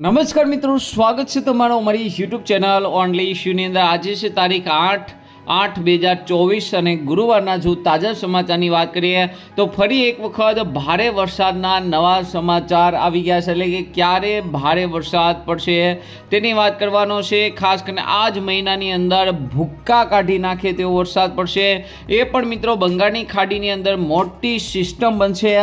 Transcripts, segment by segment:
નમસ્કાર મિત્રો, સ્વાગત છે તમારો અમારી યુટ્યુબ ચેનલ ઓનલી ઇશ્યુની અંદર. આજે છે તારીખ આઠ આઠ, બે હજાર ચોવીસ અને ગુરુવારના જો તાજા સમાચારની વાત કરીએ તો ફરી એક વખત ભારે વરસાદના નવા સમાચાર આવી ગયા છે. એટલે કે ક્યારે ભારે વરસાદ પડશે તેની વાત કરવાનો છે. ખાસ કરીને આ જ મહિનાની અંદર ભૂક્કા કાઢી નાખે તેવો વરસાદ પડશે. એ પણ મિત્રો બંગાળની ખાડીની અંદર મોટી સિસ્ટમ બનશે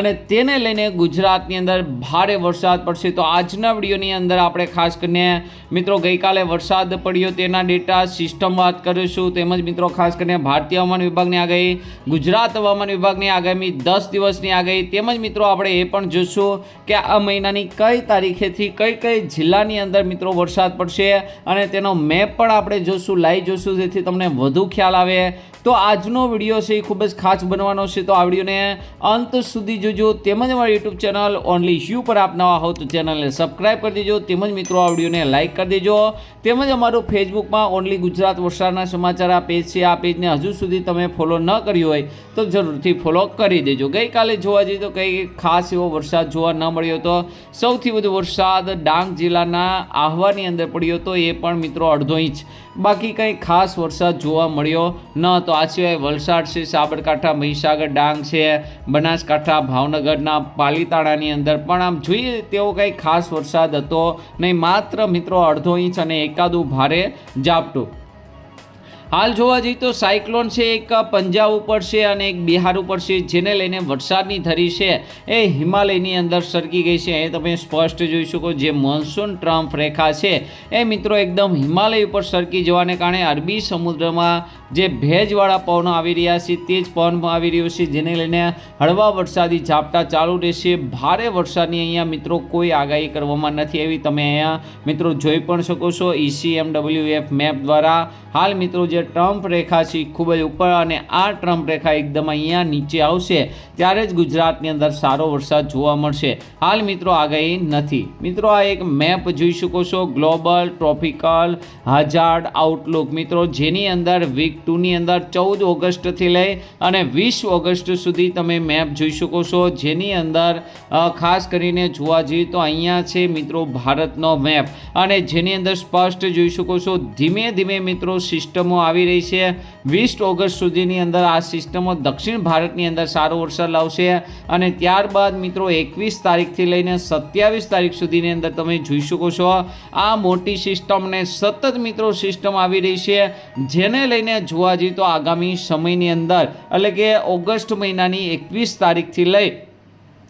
અને તેને લઈને ગુજરાતની અંદર ભારે વરસાદ પડશે. તો આજના વિડીયોની અંદર આપણે ખાસ કરીને મિત્રો ગઈકાલે વરસાદ પડ્યો તેના ડેટા, સિસ્ટમ વાત કરીશું. તેમજ મિત્રો, ખાસ કરીને ભારતીય હવામાન વિભાગની આગાહી, ગુજરાત હવામાન વિભાગની આગામી દસ દિવસની આગાહી, તેમજ મિત્રો આપણે એ પણ જોશું કે આ મહિનાની કઈ તારીખેથી કઈ કઈ જિલ્લાની અંદર મિત્રો વરસાદ પડશે અને તેનો મેપ પણ આપણે જોશું લાઈવ જોશું, જેથી તમને વધુ ખ્યાલ આવે. તો આજનો વીડિયો છે એ ખૂબ જ ખાસ બનવાનો છે, તો આ વિડીયોને અંત સુધી જોજો. તેમજ અમારી યુટ્યુબ ચેનલ ઓનલી યુ પર આપ નવા હો તો ચેનલને સબસ્ક્રાઈબ કરી દેજો, તેમજ મિત્રો આ વિડીયોને લાઇક કરી દેજો. તેમજ અમારું ફેસબુકમાં ઓનલી ગુજરાત વરસાદના સમાચાર આ પેજ છે, આ પેજને હજુ સુધી તમે ફોલો ન કર્યું હોય તો જરૂરથી ફોલો કરી દેજો. ગઈકાલે જોવા જઈએ તો કંઈ ખાસ એવો વરસાદ જોવા ન મળ્યો હતો. સૌથી વધુ વરસાદ ડાંગ જિલ્લાના આહવાની અંદર પડ્યો હતો, એ પણ મિત્રો અડધો ઇંચ. બાકી કંઈ ખાસ વરસાદ જોવા મળ્યો ન હતો. આ સિવાય વલસાડ છે, સાબરકાંઠા, મહીસાગર, ડાંગ છે, બનાસકાંઠા, ભાવનગરના પાલીતાણાની અંદર. પણ આમ જોઈએ તેવો કંઈ ખાસ વરસાદ હતો નહીં. માત્ર મિત્રો અડધો ઇંચ અને એકાદું ભારે ઝાપટું. હાલ જોવા જઈએ તો સાયક્લોન છે, એક પંજાબ ઉપર છે અને એક બિહાર ઉપર છે, જેને લઈને વરસાદની ધરી છે. એ હિમાલયની અંદર સરકી ગઈ છે. એ તમે સ્પષ્ટ જોઈ શકો જે મોન્સૂન ટ્રમ્પ રેખા છે. એ મિત્રો એકદમ હિમાલય ઉપર સરકી જવાને કારણે અરબી સમુદ્રમાં જે ભેજવાળા પવનો આવી રહ્યા છે, તે જ પવન આવી રહ્યો છે, જેને લઈને હળવા વરસાદી ઝાપટા ચાલુ રહેશે. ભારે વરસાદની અહીંયા મિત્રો કોઈ આગાહી કરવામાં નથી એવી તમે અહીંયા મિત્રો જોઈ પણ શકો છો ઈસીએમડબલ્યુ ઈસીએમડબલ્યુએફ મેપ દ્વારા. હાલ મિત્રો જે ટ્રમ્પ રેખા છે ખૂબ જ ઉપર અને આ ટ્રમ્પ રેખા એકદમ અહીંયા નીચે આવશે. ત્યારે જ ગુજરાતની અંદર સારો વરસાદ જોવા મળશે. હાલ મિત્રો આગાહી નથી. મિત્રો આ એક મેપ જોઈ શકો છો. Global, tropical hazard outlook. મિત્રો જેની અંદર વીક ટુની અંદર ચૌદ ઓગસ્ટથી લઈ અને વીસ ઓગસ્ટ સુધી તમે મેપ જોઈ શકો છો. જેની અંદર ખાસ કરીને જોવા જઈએ તો અહીંયા છે મિત્રો ભારતનો મેપ. અને જેની અંદર સ્પષ્ટ જોઈ શકો છો, ધીમે ધીમે મિત્રો સિસ્ટમો આવી રહી છે. વીસ ઓગસ્ટ સુધીની અંદર આ સિસ્ટમો દક્ષિણ ભારતની અંદર સારો વરસાદ લાવશે. અને ત્યારબાદ મિત્રો એકવીસ તારીખથી લઈને સત્યાવીસ તારીખ સુધીની અંદર તમે જોઈ શકો છો. આ મોટી સિસ્ટમને સતત મિત્રો સિસ્ટમ આવી રહી છે. જેને લઈને જોવા જઈએ તો આગામી સમયની અંદર, એટલે કે ઓગસ્ટ મહિનાની એકવીસ તારીખથી લઈ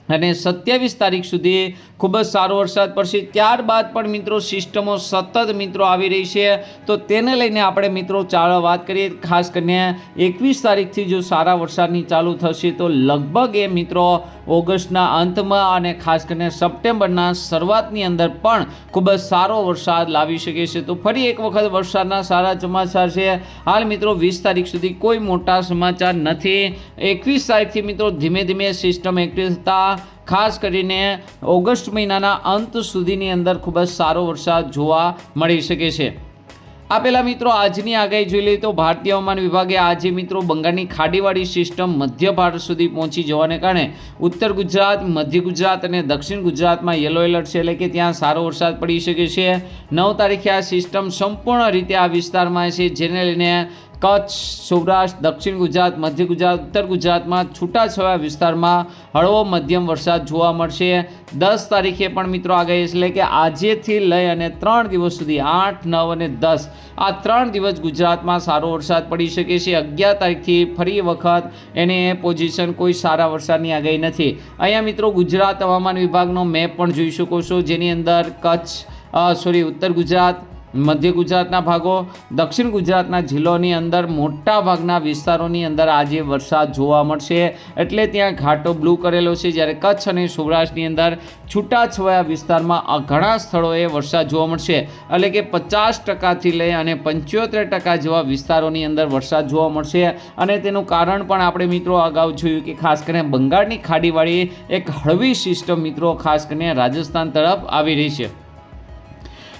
અને સત્યાવીસ તારીખ સુધી ખૂબ જ સારો વરસાદ પડશે. ત્યારબાદ પણ મિત્રો સિસ્ટમો સતત મિત્રો આવી રહી છે. તો તેને લઈને આપણે મિત્રો ચાલો વાત કરીએ. ખાસ કરીને એકવીસ તારીખથી જો સારા વરસાદની ચાલુ થશે તો લગભગ એ મિત્રો ઓગસ્ટના અંતમાં અને ખાસ કરીને સપ્ટેમ્બરના શરૂઆતની અંદર પણ ખૂબ જ સારો વરસાદ લાવી શકે છે. તો ફરી એક વખત વરસાદના સારા સમાચાર છે. હાલ મિત્રો વીસ તારીખ સુધી કોઈ મોટા સમાચાર નથી. એકવીસ તારીખથી મિત્રો ધીમે ધીમે સિસ્ટમ એક્ટિવ થતાં, ખાસ કરીને ઓગસ્ટ મહિનાના અંત સુધીની અંદર ખૂબ જ સારો વરસાદ જોવા મળી શકે છે. આ પહેલાં મિત્રો, આજની આગાહી જોઈ લઈએ તો ભારતીય હવામાન વિભાગે આજે મિત્રો બંગાળની ખાડીવાળી સિસ્ટમ મધ્ય ભારત સુધી પહોંચી જવાને કારણે ઉત્તર ગુજરાત, મધ્ય ગુજરાત અને દક્ષિણ ગુજરાતમાં યલો એલર્ટ છે એટલે કે ત્યાં સારો વરસાદ પડી શકે છે. નવ તારીખે આ સિસ્ટમ સંપૂર્ણ રીતે આ વિસ્તારમાં છે, જેને લઈને કચ્છ, સૌરાષ્ટ્ર, દક્ષિણ ગુજરાત, મધ્ય ગુજરાત, ઉત્તર ગુજરાતમાં છૂટાછવાયા વિસ્તારમાં હળવો મધ્યમ વરસાદ જોવા મળશે. દસ તારીખે પણ મિત્રો આગાહી એટલે કે આજેથી લઈ અને ત્રણ દિવસ સુધી આઠ, નવ અને દસ. આ ત્રણ દિવસ ગુજરાતમાં સારો વરસાદ પડી શકે છે. અગિયાર તારીખથી ફરી વખત એને પોઝિશન કોઈ સારા વરસાદની આગાહી નથી. અહીંયા મિત્રો ગુજરાત હવામાન વિભાગનો મેપ પણ જોઈ શકો છો. જેની અંદર કચ્છ સોરી ઉત્તર ગુજરાત મધ્ય ગુજરાતના ભાગો, દક્ષિણ ગુજરાતના જિલ્લોની અંદર મોટા ભાગના વિસ્તારોની અંદર આજે વરસાદ જોવા મળશે. એટલે ત્યાં ઘાટો બ્લુ કરેલો છે. જ્યારે કચ્છ અને સૌરાષ્ટ્રની અંદર છૂટાછવાયા વિસ્તારમાં ઘણા સ્થળોએ વરસાદ જોવા મળશે. એટલે કે પચાસ ટકાથી લઈ અને પંચોતેર ટકા જેવા વિસ્તારોની અંદર વરસાદ જોવા મળશે. અને તેનું કારણ પણ આપણે મિત્રો અગાઉ જોયું કે ખાસ કરીને બંગાળની ખાડીવાળી એક હળવી સિસ્ટમ મિત્રો ખાસ કરીને રાજસ્થાન તરફ આવી રહી છે.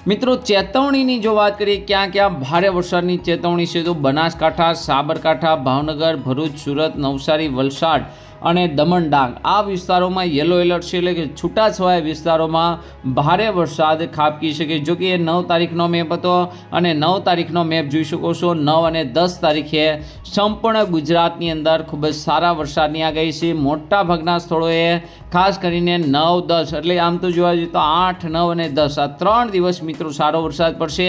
મિત્રો, ચેતવણીની જો વાત કરીએ, ક્યાં ક્યાં ભારે વરસાદની ચેતવણી છે, તો બનાસકાંઠા, સાબરકાંઠા, ભાવનગર, ભરૂચ, સુરત, નવસારી, વલસાડ અને દમણ ડાંગ આ વિસ્તારોમાં યલો એલર્ટ છે, એટલે કે છૂટાછવાયા વિસ્તારોમાં ભારે વરસાદ ખાબકી શકે જો કે એ નવ તારીખનો મેપ હતો અને નવ તારીખનો મેપ જોઈ શકો છો, નવ અને દસ તારીખે સંપૂર્ણ ગુજરાતની અંદર ખૂબ જ સારા વરસાદની આગાહી છે. મોટા ભાગના સ્થળોએ ખાસ કરીને નવ, દસ, એટલે આમ તો જોવા જઈએ તો આઠ, નવ અને દસ, આ ત્રણ દિવસ મિત્રો સારો વરસાદ પડશે.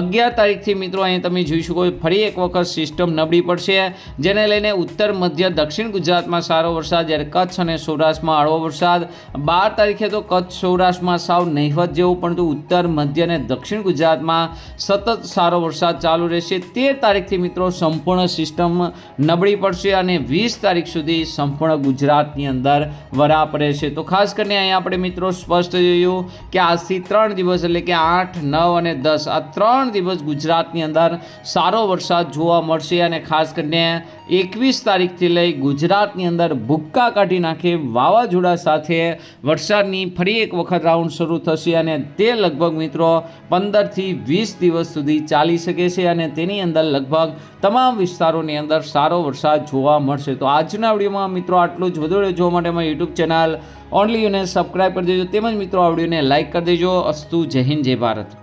અગિયાર તારીખથી મિત્રો અહીં તમે જોઈ શકો ફરી એક વખત સિસ્ટમ નબળી પડશે. જેને લઈને ઉત્તર, મધ્ય, દક્ષિણ ગુજરાતમાં સારો વરસાદ, જ્યારે કચ્છ અને સૌરાષ્ટ્રમાં હળવો વરસાદ. બાર તારીખે તો કચ્છ, સૌરાષ્ટ્રમાં સાવ નહિવત જેવું, પરંતુ ઉત્તર, મધ્ય અને દક્ષિણ ગુજરાતમાં સતત સારો વરસાદ ચાલુ રહેશે. તેર તારીખથી મિત્રો સંપૂર્ણ સિસ્ટમ નબળી પડશે અને વીસ તારીખ સુધી સંપૂર્ણ ગુજરાતની અંદર વરાપ રહેશે. તો ખાસ કરીને અહીંયા આપણે મિત્રો સ્પષ્ટ જોયું કે આજથી ત્રણ દિવસ એટલે કે આઠ, નવ અને દસ, આ ત્રણ દિવસ ગુજરાતની અંદર સારો વરસાદ જોવા મળશે અને ખાસ કરીને એકવીસ તારીખથી લઈ ગુજરાતની અંદર ભૂક્કા કાઢી નાખે વાવાઝોડા સાથે વરસાદની ફરી એક વખત રાઉન્ડ શરૂ થશે અને તે લગભગ મિત્રો પંદરથી વીસ દિવસ સુધી ચાલી શકે છે અને તેની અંદર લગભગ તમામ વિસ્તારોની અંદર સારો વરસાદ જોવા મળશે. તો આજના વિડીયોમાં મિત્રો આટલું જ. વધુ જોવા માટે મારી યુટ્યુબ ચેનલ ઓનલી યુને સબસ્ક્રાઈબ કરી દેજો. તેમજ મિત્રો આ વિડીયોને લાઇક કરી દેજો. અસ્તુ જય હિન્દ, જય ભારત.